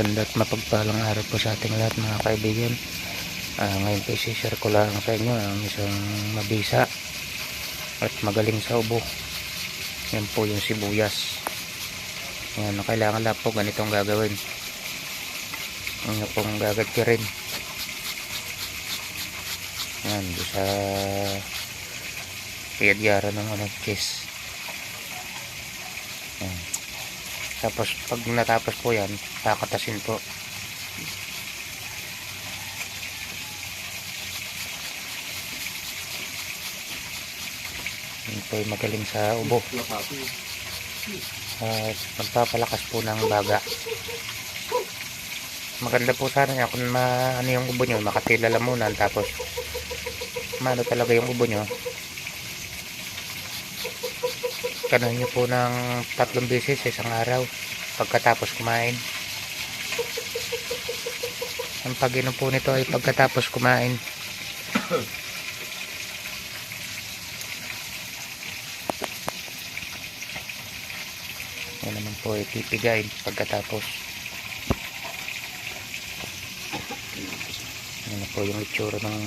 at mapagpalang araw po sa ating lahat mga kaibigan. Ah, ngayon po isi-share ko lang sa inyo ang isang mabisa at magaling sa ubo. Yan po yung sibuyas. Yan, kailangan lang po ganitong gagawin. Ano pong gagad ka rin. Yan, sa piyadyara ng kiss. Yan. Tapos pag natapos po yan, kakatasin po. Yan po yung magaling sa ubo. At magpapalakas po ng baga. Maganda po sana niya kung ma, ano yung ubo nyo, makatila lamunan tapos maano talaga yung ubo nyo. Kanan nyo po ng tatlong beses sa isang araw pagkatapos kumain. Ang pag-inom po nito ay pagkatapos kumain. Yan naman po ay pipigain pagkatapos. Yan na po yung itsura ng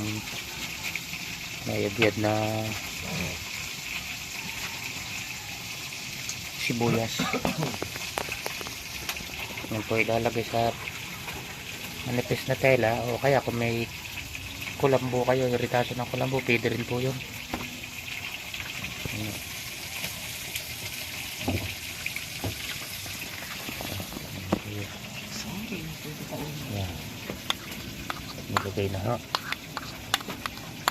mayabiyad na sibuyas. Yan po ilalagay sa manipis na tela o kaya kung may kulambo kayo, irritasyon ng kulambo, pwede rin po yun. Yan. Nilagay na ho.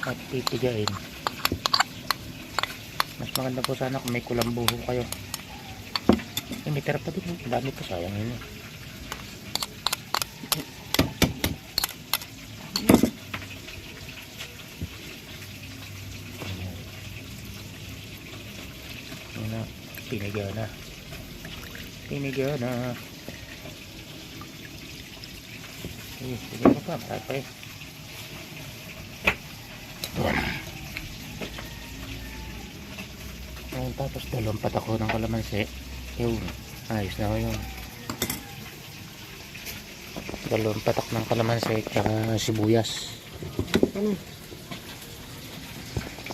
At pipigain. Mas maganda po sana kung may kulambo kayo. Eh, may tira pa din. Dami pa sayang yun. eh. Ayan na. Piniga na. Sige, sige na pa. Marami pa eh. Ayun, tapos dalawang patak ko ng kalamansi. Yun, ayos na yun. Dalawang patak ng kalamansi tsaka sibuyas. Ano?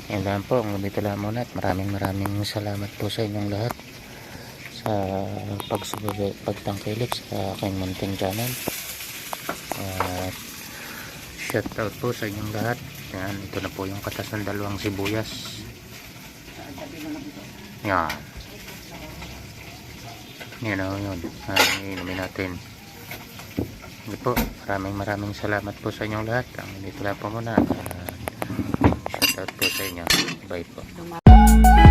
Yan lang po, ang dito lang muna at maraming maraming salamat po sa inyong lahat sa pagsubaybay, pagtangkilik sa aking munting channel. At shout out po sa inyong lahat. Yan, ito na po yung katas ng dalawang sibuyas. Yan. Yan o yun. Ah, natin. Hindi po, maraming maraming salamat po sa inyong lahat. Ang dito lang po muna. At shout out po sa inyo. Bye po.